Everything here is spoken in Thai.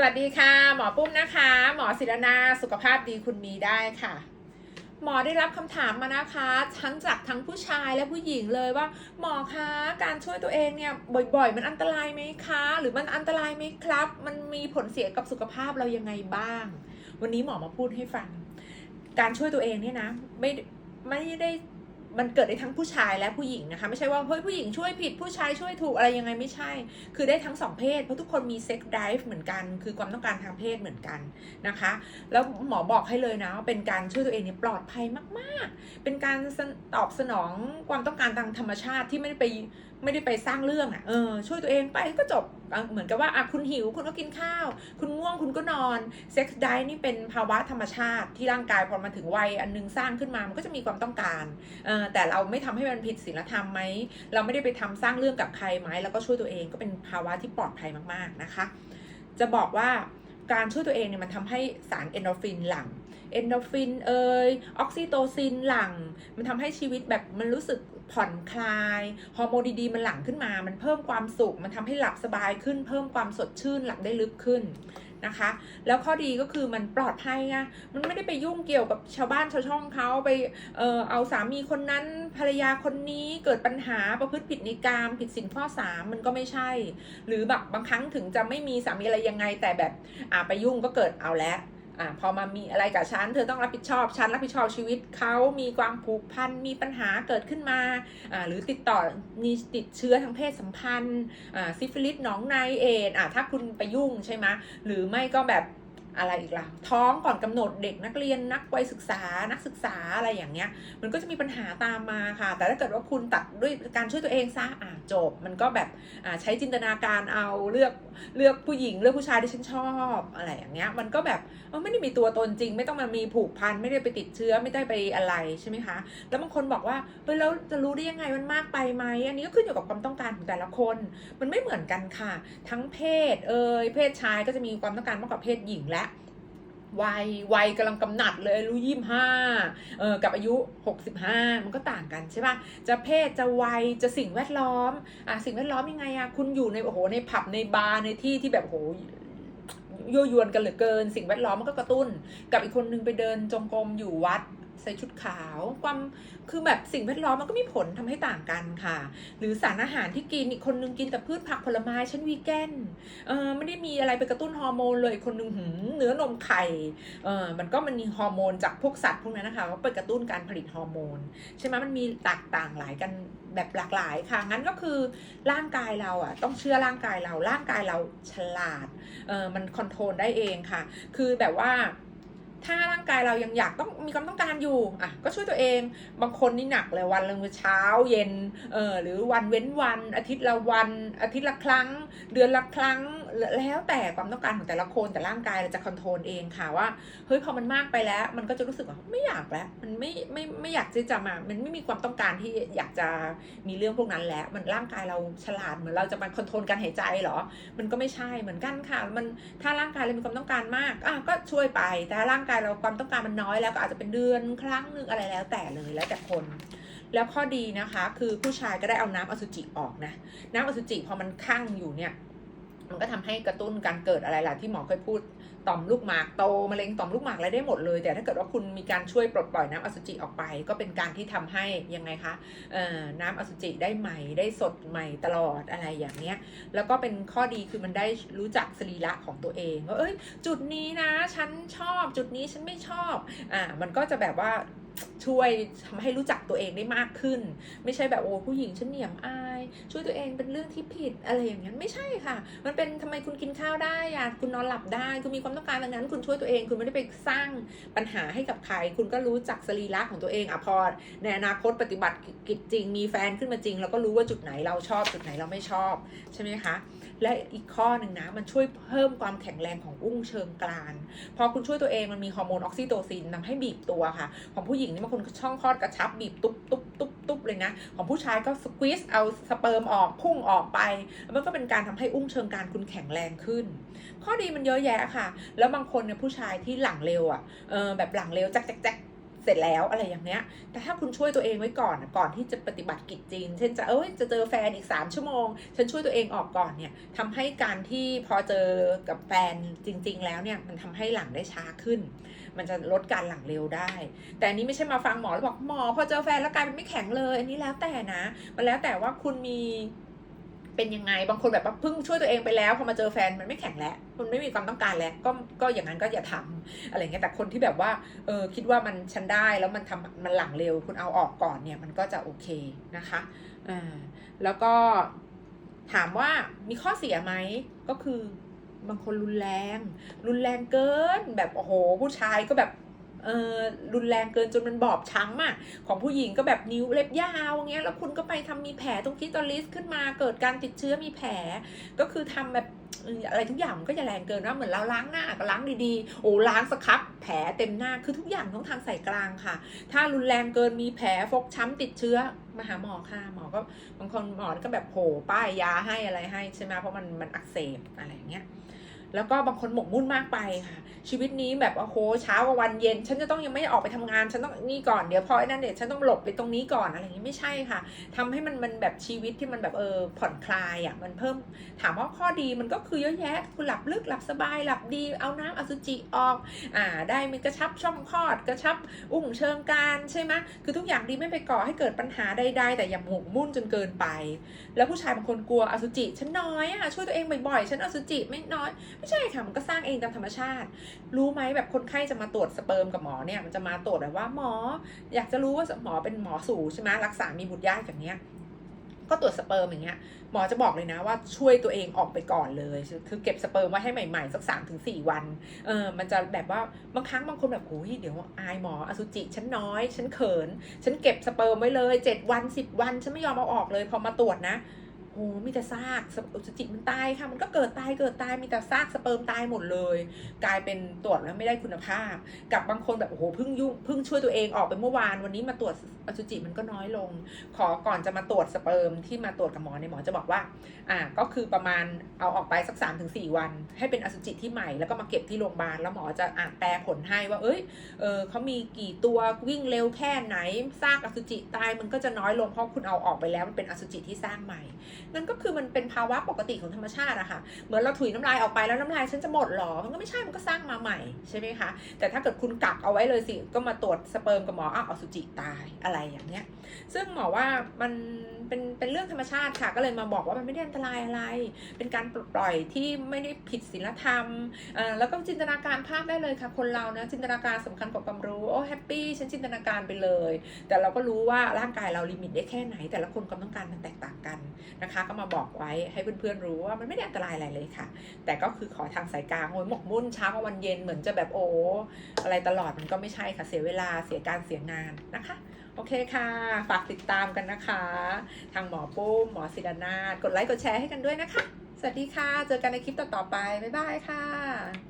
สวัสดีค่ะ หมอปุ้มนะคะ หมอศิรนาสุขภาพดีคุณมีได้ค่ะ หมอได้รับคำถามมานะคะทั้งจากทั้งผู้ชายและผู้หญิงเลยว่า หมอคะการช่วยตัวเองเนี่ยบ่อยๆ มันอันตรายไหมคะ หรือมันอันตรายไหมครับ มันมีผลเสียกับสุขภาพเรายังไงบ้าง วันนี้หมอมาพูดให้ฟัง การช่วยตัวเองเนี่ยนะ ไม่ไม่ได้ มันเกิดได้ทั้งผู้ชายและผู้หญิงนะคะ ไม่ใช่ว่าเฮ้ยผู้หญิงช่วยผิดผู้ชายช่วยถูกอะไรยังไงไม่ใช่ คือได้ทั้งสองเพศ เพราะทุกคนมีเซ็กไดฟ์เหมือนกัน คือความต้องการทางเพศเหมือนกันนะคะ แล้วหมอบอกให้เลยนะว่าเป็นการช่วยตัวเองเนี่ยปลอดภัยมาก ๆ เป็นการตอบสนองความต้องการทางธรรมชาติที่ไม่ได้ไป ไม่ได้ไปสร้างเรื่องอะเออช่วยตัวเองไปก็จบเหมือนกับว่าอะคุณหิวคุณก็กินข้าว คุณง่วงคุณก็นอนเซ็กซ์ไดนี่เป็นภาวะธรรมชาติที่ร่างกายพอมาถึงวัยอันนึงสร้างขึ้นมามันก็จะมีความต้องการเออแต่เราไม่ทำให้มันผิดศีลธรรมไหมเราไม่ได้ไปทำสร้างเรื่องกับใครไหมแล้วก็ช่วยตัวเองก็เป็นภาวะที่ปลอดภัยมากๆนะคะ จะบอกว่าการช่วยตัวเองเนี่ยมันทำให้สารเอนโดรฟินหลั่งเอนโดรฟินเอยออกซิโตซินหลั่งมันทำให้ชีวิตแบบมันรู้สึก ผ่อนคลายฮอร์โมนดีๆมันหลั่งขึ้นมา มันเพิ่มความสุข มันทำให้หลับสบายขึ้น เพิ่มความสดชื่นหลับได้ลึกขึ้นนะคะ แล้วข้อดีก็คือมันปลอดภัยไงมันไม่ได้ไปยุ่งเกี่ยวกับชาวบ้านชาวช่องเขาไปเออเอาสามีคนนั้นภรรยาคนนี้เกิดปัญหาประพฤติผิดในกามผิดสินข้อสามมันก็ไม่ใช่ หรือแบบบางครั้งถึงจะไม่มีสามีอะไรยังไงแต่แบบอ่าไปยุ่งก็เกิดเอาแล้ว อ่าพอมามีอะไรกับฉันเธอต้องรับผิดชอบฉันรับผิดชอบชีวิตเขามีความผูกพันมีปัญหาเกิดขึ้นมาอ่าหรือติดต่อมีติดเชื้อทางเพศสัมพันธ์อ่าซิฟิลิสหนองในเอดอ่าถ้าคุณไปยุ่งใช่ไหมหรือไม่ก็แบบ อะไรอีกล่ะ ท้องก่อนกำหนดเด็กนักเรียนนักวัยศึกษานักศึกษาอะไรอย่างเงี้ย มันก็จะมีปัญหาตามมาค่ะ แต่ถ้าเกิดว่าคุณตัดด้วยการช่วยตัวเองซะอ่าจบ มันก็แบบใช้จินตนาการเอาเลือกเลือกผู้หญิงเลือกผู้ชายที่ฉันชอบอะไรอย่างเงี้ย มันก็แบบไม่ได้มีตัวตนจริง ไม่ต้องมามีผูกพันไม่ได้ไปติดเชื้อไม่ได้ไปอะไรใช่ไหมคะ แล้วบางคนบอกว่าเฮ้ยแล้วจะรู้ได้ยังไงมันมากไปไหมอันนี้ก็ขึ้นอยู่กับความต้องการของแต่ละคน มันไม่เหมือนกันค่ะ ทั้งเพศเอ่ยเพศชายก็จะมีความต้องการมากกว่าเพศหญิงและ วัยวัยกำลังกำหนัดเลยอายุยี่ห้าเออกับอายุ 65 มันก็ต่างกันใช่ปะจะเพศจะวัยจะสิ่งแวดล้อมอะสิ่งแวดล้อมยังไงอะคุณอยู่ในโอ้โหในผับในบาร์ในที่ที่แบบโอ้โหยั่วยวนกันเหลือเกิน สิ่งแวดล้อมมันก็กระตุ้น กับอีกคนนึงไปเดินจงกรมอยู่วัด ใส่ชุดขาว ความคือแบบสิ่งแวดล้อมมันก็มีผลทำให้ต่างกันค่ะ หรือสารอาหารที่กินอีกคนนึงกินแต่พืชผักผลไม้ฉันวีแกนเออไม่ได้มีอะไรไปกระตุ้นฮอร์โมนเลยคนนึงหืมเนื้อนมไข่เออมันก็มันมีฮอร์โมนจากพวกสัตว์พวกนั้นนะคะว่าไปกระตุ้นการผลิตฮอร์โมนใช่ไหมมันมีแตกต่างหลายกันแบบหลากหลายค่ะงั้นก็คือร่างกายเราอะต้องเชื่อร่างกายเราร่างกายเราฉลาดเออมันคอนโทรลได้เองค่ะ คือแบบว่า ถ้าร่างกายเรายังอยากต้องมีความต้องการอยู่อะก็ช่วยตัวเอง บางคนนี่หนักเลยวันละมื้อเช้าเย็นเออหรือวันเว้นวัน อาทิตย์ละวันอาทิตย์ละครั้ง เดือนละครั้งแล้วแต่ความต้องการของแต่ละคนแต่ร่างกายเราจะคอนโทรลเองค่ะว่าเฮ้ยพอมันมากไปแล้ว มันก็จะรู้สึกว่าไม่อยากแล้วมันไม่ไม่ไม่อยากที่จะมา มันไม่มีความต้องการที่อยากจะมีเรื่องพวกนั้นแล้ว มันร่างกายเราฉลาดเหมือนเราจะมาคอนโทรลการหายใจเหรอ มันก็ไม่ใช่เหมือนกันค่ะ มันถ้าร่างกายเรามีความต้องการมากอะก็ช่วยไป แต่ถ้าร่างกายเราความต้องการมันน้อยแล้วก็อาจจะเป็นเดือนครั้งหนึ่งอะไรแล้วแต่เลยแล้วแต่คนแล้วข้อดีนะคะ คือผู้ชายก็ได้เอาน้ำอสุจิออกนะ น้ำอสุจิพอมันคั่งอยู่เนี่ย มันก็ทำให้กระตุ้นการเกิดอะไรล่ะที่หมอเคยพูดต่อมลูกหมากโตมะเร็งต่อมลูกหมากอะไรได้หมดเลย แต่ถ้าเกิดว่าคุณมีการช่วยปลดปล่อยน้ำอสุจิออกไป ก็เป็นการที่ทำให้ยังไงคะเอ่อน้ำอสุจิได้ใหม่ได้สดใหม่ตลอดอะไรอย่างเนี้ยแล้วก็เป็นข้อดีคือมันได้รู้จักสรีระของตัวเองว่าเอ้ยจุดนี้นะฉันชอบจุดนี้ฉันไม่ชอบอ่ามันก็จะแบบว่า ช่วยทำให้รู้จักตัวเองได้มากขึ้น ไม่ใช่แบบโอ้ผู้หญิงฉันเหนียมอาย ช่วยตัวเองเป็นเรื่องที่ผิดอะไรอย่างนั้นไม่ใช่ค่ะ มันเป็นทำไมคุณกินข้าวได้อะคุณนอนหลับได้คุณมีความต้องการดังนั้น คุณช่วยตัวเองคุณไม่ได้ไปสร้างปัญหาให้กับใคร คุณก็รู้จักสรีระของตัวเองอะพอในอนาคตปฏิบัติกิจจริง มีแฟนขึ้นมาจริงเราก็รู้ว่าจุดไหนเราชอบจุดไหนเราไม่ชอบใช่ไหมคะและอีกข้อหนึ่งนะมันช่วยเพิ่มความแข็งแรงของอุ้งเชิงกรานพอคุณช่วยตัวเองมันมีฮอร์โมนออกซิโตซินทำให้บีบตัวค่ะ ของผู้หญิงนี่บางคนช่องคลอดกระชับบีบตุ๊บตุ๊บตุ๊บตุ๊บเลยนะ ของผู้ชายก็สควีสเอาสเปิร์มออกพุ่งออกไปมันก็เป็นการทำให้อุ้งเชิงกรานคุณแข็งแรงขึ้น ข้อดีมันเยอะแยะค่ะ แล้วบางคนเนี่ยผู้ชายที่หลังเร็วอะเออแบบหลังเร็วแจ๊กแจ๊กแจ๊ก เสร็จแล้วอะไรอย่างเนี้ย แต่ถ้าคุณช่วยตัวเองไว้ก่อนอะก่อนที่จะปฏิบัติกิจจริง เช่นจะเอ้ยจะเจอแฟนอีก 3 ชั่วโมง ฉันช่วยตัวเองออกก่อนเนี่ยทำให้การที่พอเจอกับแฟนจริง ๆ แล้วเนี่ยมันทำให้หลังได้ช้าขึ้น มันจะลดการหลังเร็วได้ แต่นนี้ไม่ใช่มาฟังหมอแล้วบอกหมอพอเจอแฟนแล้วกลายเป็นไม่แข็งเลย อันนี้แล้วแต่นะ มันแล้วแต่ว่าคุณมี เป็นยังไง บางคนแบบว่าเพิ่งช่วยตัวเองไปแล้วพอมาเจอแฟนมันไม่แข็งแล้วมันไม่มีความต้องการแล้วก็ก็อย่างนั้นก็อย่าทำอะไรเงี้ยแต่คนที่แบบว่าเออคิดว่ามันฉันได้แล้วมันทำมันหลังเร็วคุณเอาออกก่อนเนี่ยมันก็จะโอเคนะคะอ่าแล้วก็ถามว่ามีข้อเสียไหมก็คือบางคนรุนแรง รุนแรงเกินแบบโอ้โห ผู้ชายก็แบบ เออรุนแรงเกินจนมันบอบช้ำอะของผู้หญิงก็แบบนิ้วเล็บยาวเงี้ยแล้วคุณก็ไปทำมีแผลตรงคิตอลิสขึ้นมาเกิดการติดเชื้อมีแผล ก็คือทำแบบอะไรทุกอย่างมันก็จะแรงเกินว่าเหมือนเราล้างหน้าก็ล้างดีๆ โอ้ล้างสครับ แผลเต็มหน้าคือทุกอย่างต้องทางสายกลางค่ะ ถ้ารุนแรงเกินมีแผลฟกช้ำติดเชื้อมาหาหมอค่ะ หมอก็บางคนหมอก็แบบโผล่ป้ายยาให้อะไรให้ใช่ไหมเพราะมันมันอักเสบอะไรอย่างเงี้ย แล้วก็บางคนหมกมุ่นมากไปค่ะ ชีวิตนี้แบบโอ้โหเช้ากับวันเย็น ฉันจะต้องยังไม่ออกไปทำงาน ฉันต้องนี่ก่อนเดี๋ยวพอไอ้นั่นเดี๋ยวฉันต้องหลบไปตรงนี้ก่อนอะไรอย่างนี้ไม่ใช่ค่ะทำให้มันมันแบบชีวิตที่มันแบบเออผ่อนคลายอะมันเพิ่มถามว่าข้อดีมันก็คือเยอะแยะคุณหลับลึกหลับสบายหลับดีเอาน้ำอสุจิออกอ่าได้มีกระชับช่องคลอดกระชับอุ้งเชิงกานใช่ไหมคือทุกอย่างดีไม่ไปก่อให้เกิดปัญหาใดๆแต่อย่าหมกมุ่นจนเกินไป แล้วผู้ชายบางคนกลัวอสุจิฉันน้อยอะช่วยตัวเองบ่อยๆฉันอสุจิไม่น้อยไม่ใช่ค่ะมันก็สร้างเองตามธรรมชาติ รู้ไหมแบบคนไข้จะมาตรวจสเปิร์มกับหมอเนี่ยมันจะมาตรวจแบบว่าหมอ อยากจะรู้ว่าหมอเป็นหมอสูใช่ไหมรักษา มีบุตรยากอย่างเนี้ยก็ตรวจสเปิร์มอย่างเงี้ยหมอจะบอกเลยนะว่าช่วยตัวเองออกไปก่อนเลย คือเก็บสเปิร์มไว้ให้ใหม่ๆ สักสามถึงสี่วันเออมันจะแบบว่าบางครั้งบางคนแบบโอ้ยเดี๋ยวอายหมออสุจิฉันน้อย ฉันเขิน ฉันเก็บสเปิร์มไว้เลยเจ็ดวันสิบวัน ฉันไม่ยอมเอาออกเลย พอมาตรวจนะ อ้มีแต่ซากสอสุจิมันตายค่ะ มันก็เกิดตายเกิดตายมีแต่ซากสเปิร์มตายหมดเลย กลายเป็นตรวจแล้วไม่ได้คุณภาพ กับบางคนแบบโอ้โหเพิ่งยุ่งเพิ่งช่วยตัวเองออกไปเมื่อวานวันนี้มาตรวจอสุจิมันก็น้อยลง ขอก่อนจะมาตรวจสเปิร์มที่มาตรวจกับหมอเนี่ยหมอจะบอกว่าอ่าก็คือประมาณเอาออกไปสัก3าถึงสวัน ให้เป็นอสุจิที่ใหม่แล้วก็มาเก็บที่โรงพยาบาลแล้วหมอจะอ่านแปลผลให้ว่า เอ้ยเออเขามีกี่ตัววิ่งเร็วแค่ไหนซากอสุจิตายมันก็จะน้อยลงเพราะคุณเอาออกไปแล้วมันเป็นอสุจิที่สร้างใหม่นั่นก็คือมันเป็นภาวะปกติของธรรมชาติอะค่ะ เหมือนเราถุยน้ำลายออกไปแล้วน้ำลายฉันจะหมดหรอ มันก็ไม่ใช่ มันก็สร้างมาใหม่ใช่ไหมคะ แต่ถ้าเกิดคุณกักเอาไว้เลยสิ ก็มาตรวจสเปิร์มกับหมออ้าวอสุจิตายอะไรอย่างเงี้ย ซึ่งหมอว่ามันเป็นเป็นเรื่องธรรมชาติค่ะ ก็เลยมาบอกว่ามันไม่ได้อันตรายอะไร เป็นการปลดปล่อยที่ไม่ได้ผิดศีลธรรมอ่อแล้วก็จินตนาการภาพได้เลยค่ะ คนเรานะจินตนาการสำคัญกว่าความรู้ โอ้แฮปปี้ฉันจินตนาการไปเลย แต่เราก็รู้ว่าร่างกายเราลิมิตได้แค่ไหน แต่ละคนความต้องการมันแตกต่างกันนะคะก็มาบอกไว้ให้เพื่อนๆรู้ว่ามันไม่ได้อันตรายอะไรเลยค่ะ แต่ก็คือขอทางสายกลางโอยหมกมุ่นเช้ากับวันเย็นเหมือนจะแบบโอ้อะไรตลอดมันก็ไม่ใช่ค่ะเสียเวลาเสียการเสียงานนะคะ โอเคค่ะ ฝากติดตามกันนะคะ ทางหมอปุ้มหมอศิดานาถกดไลค์กดแชร์ให้กันด้วยนะคะ สวัสดีค่ะ เจอกันในคลิปต่อๆไปบ๊ายบายค่ะ